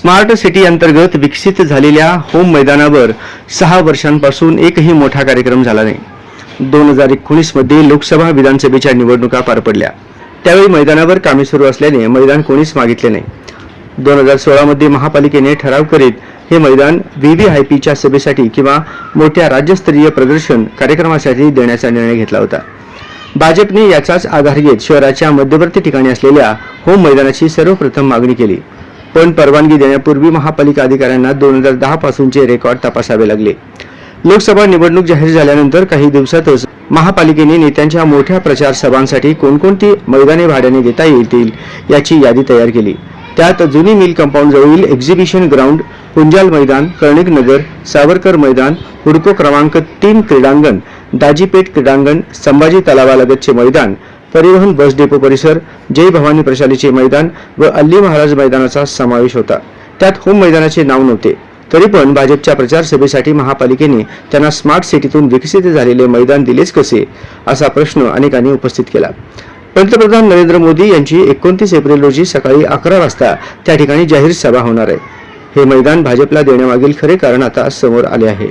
Smart city अंतर्गत विकसित झालेल्या होम मैदानावर सहा वर्षांपासून एकही मोठा कार्यक्रम झाला नाही. दोन हजार एकोणीसमध्ये लोकसभा विधानसभेच्या निवडणुका पार पडल्या. त्यावेळी मैदानावर कामे सुरू असल्याने मैदान कोणीच मागितले नाही. दोन हजार सोळामध्ये महापालिकेने ठराव करीत हे मैदान व्ही व्ही आय पीच्या सभेसाठी किंवा मोठ्या राज्यस्तरीय प्रदर्शन कार्यक्रमासाठी देण्याचा निर्णय घेतला होता. भाजपने याचाच आधार घेत शहराच्या मध्यवर्ती ठिकाणी असलेल्या होम मैदानाची सर्वप्रथम मागणी केली. पण परवानगी देण्यापूर्वी महापालिका अधिकाऱ्यांना दोन हजार दहा पासूनचे रेकॉर्ड तपासावे लागले. लोकसभा निवडणूक जाहीर झाल्यानंतर काही दिवसातच महापालिकेने नेत्यांच्या मोठ्या प्रचार सभांसाठी कोणकोणती मैदाने भाड्याने देता येतील याची यादी तयार केली. त्यात जुनी मिल कंपाऊंड जवळील एक्झिबिशन ग्राउंड पुंजाल मैदान कर्णिक नगर सावरकर मैदान हुडको क्रमांक तीन क्रीडांगण दाजीपेठ क्रीडांगण संभाजी तलावालगतचे मैदान परिवहन बस डेपो परिसर जय भवानी प्रशालीचे मैदान व अल्ली महाराज मैदानाचा समावेश होता. त्यात होम मैदानाचे नाव नव्हते. तरी पण भाजपच्या प्रचार सभेसाठी महापालिकेने त्यांना स्मार्ट सिटीतून विकसित झालेले मैदान दिलेच कसे असा प्रश्न अनेकांनी उपस्थित केला. पंतप्रधान नरेंद्र मोदी यांची एकोणतीस एप्रिल रोजी सकाळी अकरा वाजता त्या ठिकाणी जाहीर सभा होणार आहे. हे मैदान भाजपला देण्यामागील खरे कारण आता समोर आले आहे.